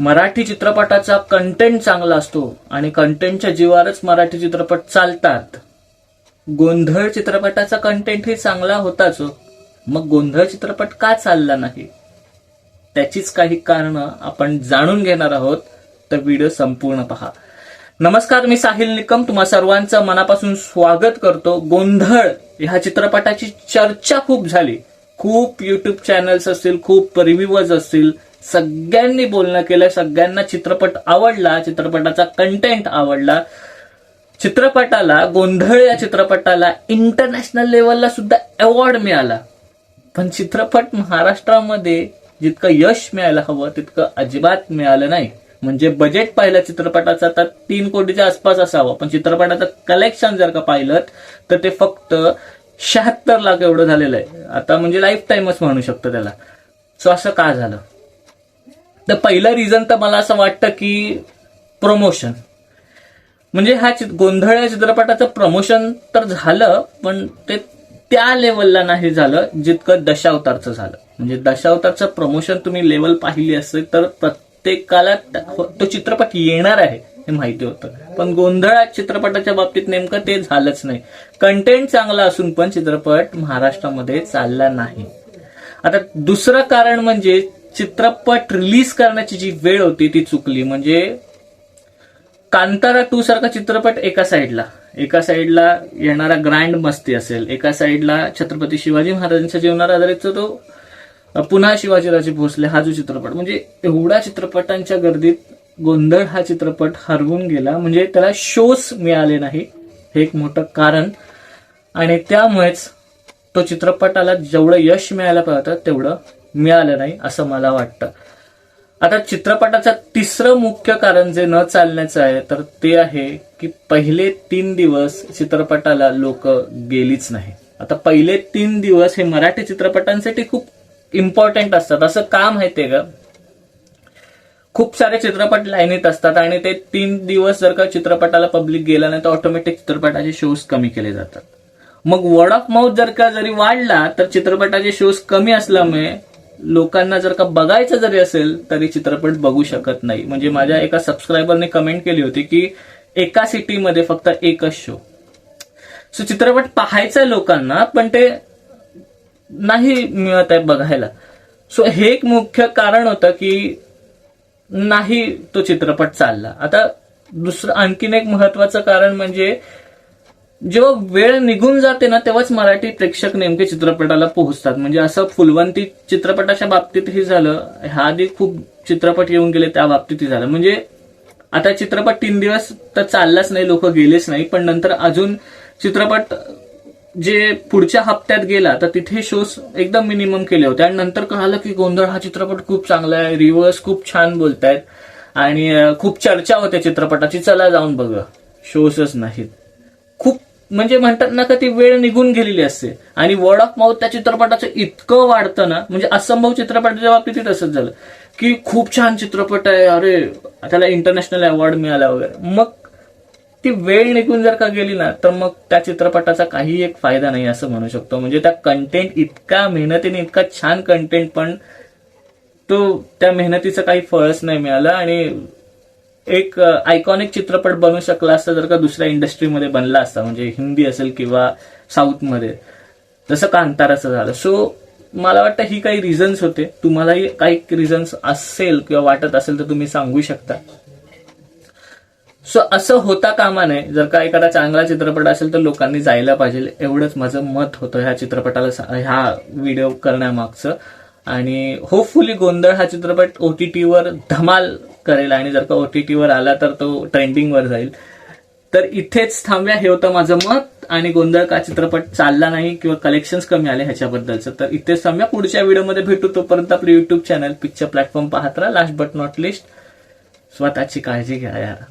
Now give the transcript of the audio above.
मराठी चित्रपटाचा कंटेंट चांगला असतो आणि कंटेंटच्या जीवावरच मराठी चित्रपट चालतात. गोंधळ चित्रपटाचा कंटेंटही चांगला होताच हो. मग गोंधळ चित्रपट का चालला नाही? त्याचीच काही कारणं आपण जाणून घेणार आहोत. तर व्हिडिओ संपूर्ण पहा. नमस्कार मी साहिल निकम. तुम्हा सर्वांचं मनापासून स्वागत करतो. गोंधळ ह्या चित्रपटाची चर्चा खूप झाली. खूप युट्यूब चॅनल्स असतील खूप रिव्ह्यूअर्स असतील. सगळ्यांनी बोलणं केलं सगळ्यांना चित्रपट आवडला चित्रपटाचा कंटेंट आवडला. चित्रपटाला गोंधळ या चित्रपटाला इंटरनॅशनल लेवलला सुद्धा अवॉर्ड मिळाला. पण चित्रपट महाराष्ट्रामध्ये जितकं यश मिळायला हवं तितकं अजिबात मिळालं नाही. म्हणजे बजेट पाहिलं चित्रपटाचं तर तीन कोटीच्या आसपास असावं. पण चित्रपटाचं कलेक्शन जर का पाहिलं तर ते फक्त शहात्तर लाख एवढं झालेलं आहे. आता म्हणजे लाईफ टाईमच म्हणू शकतो त्याला. सो असं का झालं? तर पहिलं रिझन तर मला असं वाटतं की प्रमोशन म्हणजे हा चित- गोंधळ या चित्रपटाचं प्रमोशन तर झालं पण ते त्या लेवलला नाही झालं जितकं दशावतारचं झालं. म्हणजे दशावतारचं प्रमोशन तुम्ही लेवल पाहिली असेल तर प्रत्येकाला हो, तो चित्रपट येणार आहे हे माहिती होतं. पण गोंधळ चित्रपटाच्या बाबतीत नेमकं ते झालंच नाही. कंटेंट चांगला असून पण चित्रपट महाराष्ट्रामध्ये चालला नाही. आता दुसरं कारण म्हणजे चित्रपट रिलीज करण्याची जी वेळ होती ती चुकली. म्हणजे कांतारा टू सारखा चित्रपट एका साईडला एका साईडला येणारा ग्रँड मस्ती असेल. एका साईडला छत्रपती शिवाजी महाराजांच्या जीवनावर आधारित तो पुन्हा शिवाजीराजे भोसले हा जो चित्रपट. म्हणजे एवढ्या चित्रपटांच्या गर्दीत गोंधळ हा चित्रपट हरवून गेला. म्हणजे त्याला शोज मिळाले नाही. हे एक मोठं कारण. आणि त्यामुळेच तो चित्रपटाला जेवढं यश मिळायला पाहिजे तेवढं मिळालं नाही असं मला वाटतं. आता चित्रपटाचं तिसरं मुख्य कारण जे न चालण्याचं आहे तर ते आहे की पहिले तीन दिवस चित्रपटाला लोक गेलीच नाही. आता पहिले तीन दिवस हे मराठी चित्रपटांसाठी खूप इम्पॉर्टंट असतात. असं काम आहे ते का? खूप सारे चित्रपट लाईनीत असतात आणि ते तीन दिवस जर का चित्रपटाला पब्लिक गेला नाही तर ऑटोमॅटिक चित्रपटाचे शोज कमी केले जातात. मग वर्ड ऑफ माउथ जर का जरी वाढला तर चित्रपटाचे शोज कमी असल्यामुळे लोकांना जर का बघायचं जरी असेल तरी चित्रपट बघू शकत नाही. म्हणजे माझ्या एका सबस्क्रायबरने कमेंट केली होती की एका सिटीमध्ये फक्त एकच शो सो चित्रपट पाहायचा लोकांना पण ते नाही मिळत आहे बघायला. सो हे एक मुख्य कारण होतं की नाही तो चित्रपट चालला. आता दुसरं आणखीन एक महत्वाचं कारण म्हणजे जेव्हा वेळ निघून जाते ना तेव्हाच मराठी प्रेक्षक नेमके चित्रपटाला पोहोचतात. म्हणजे असं फुलवंती चित्रपटाच्या बाबतीतही झालं. ह्या आधी खूप चित्रपट येऊन गेले त्या बाबतीतही झालं. म्हणजे आता चित्रपट तीन दिवस तर चाललाच नाही लोक गेलेच नाही. पण नंतर अजून चित्रपट जे पुढच्या हप्त्यात गेला तर तिथे शोज एकदम मिनिमम केले होते. आणि नंतर कळालं की गोंधळ हा चित्रपट खूप चांगला आहे. रिव्हर्स खूप छान बोलतायत. आणि खूप चर्चा होते चित्रपटाची. चला जाऊन बघा शोजच नाहीत. म्हणजे म्हणतात ना का ती वेळ निघून गेलेली असते. आणि वर्ड ऑफ माउथ त्या चित्रपटाचं इतकं वाढतं ना म्हणजे असंभव चित्रपटाच्या बाबतीत तसंच झालं. की खूप छान चित्रपट आहे अरे त्याला इंटरनॅशनल अवॉर्ड मिळाला वगैरे. मग ती वेळ निघून जर का गेली ना तर मग त्या चित्रपटाचा काही एक फायदा नाही असं म्हणू शकतो. म्हणजे त्या कंटेंट इतका मेहनतीने इतका छान कंटेंट पण तो त्या मेहनतीचं काही फळच नाही मिळालं. आणि एक आयकॉनिक चित्रपट बनू शकला असता जर का दुसऱ्या इंडस्ट्रीमध्ये बनला असता म्हणजे हिंदी असेल किंवा साऊथमध्ये जसं कांताराचं झालं? सो मला वाटतं ही काही रिझन्स होते. तुम्हालाही काही रिझन्स असेल किंवा वाटत असेल तर तुम्ही सांगू शकता. सो असं होता कामा नये. जर का एखादा चांगला चित्रपट असेल तर लोकांनी जायला पाहिजे. एवढंच माझं मत होतं ह्या चित्रपटाला ह्या व्हिडिओ करण्यामागचं. आणि होपफुली गोंधळ हा चित्रपट ओटीटीवर धमाल करेल आणि जर का ओटीटीवर आला तर तो ट्रेंडिंगवर जाईल. तर इथेच थांबूया. हे होतं माझं मत आणि गोंधळ का चित्रपट चालला नाही किंवा कलेक्शन्स कमी आले ह्याच्याबद्दलचं. तर इथेच थांबूया. पुढच्या व्हिडिओमध्ये भेटू. तोपर्यंत आपलं युट्यूब चॅनल पिक्चर प्लॅटफॉर्म पाहत राहा. लास्ट बट नॉट लिस्ट स्वतःची काळजी घ्या यार.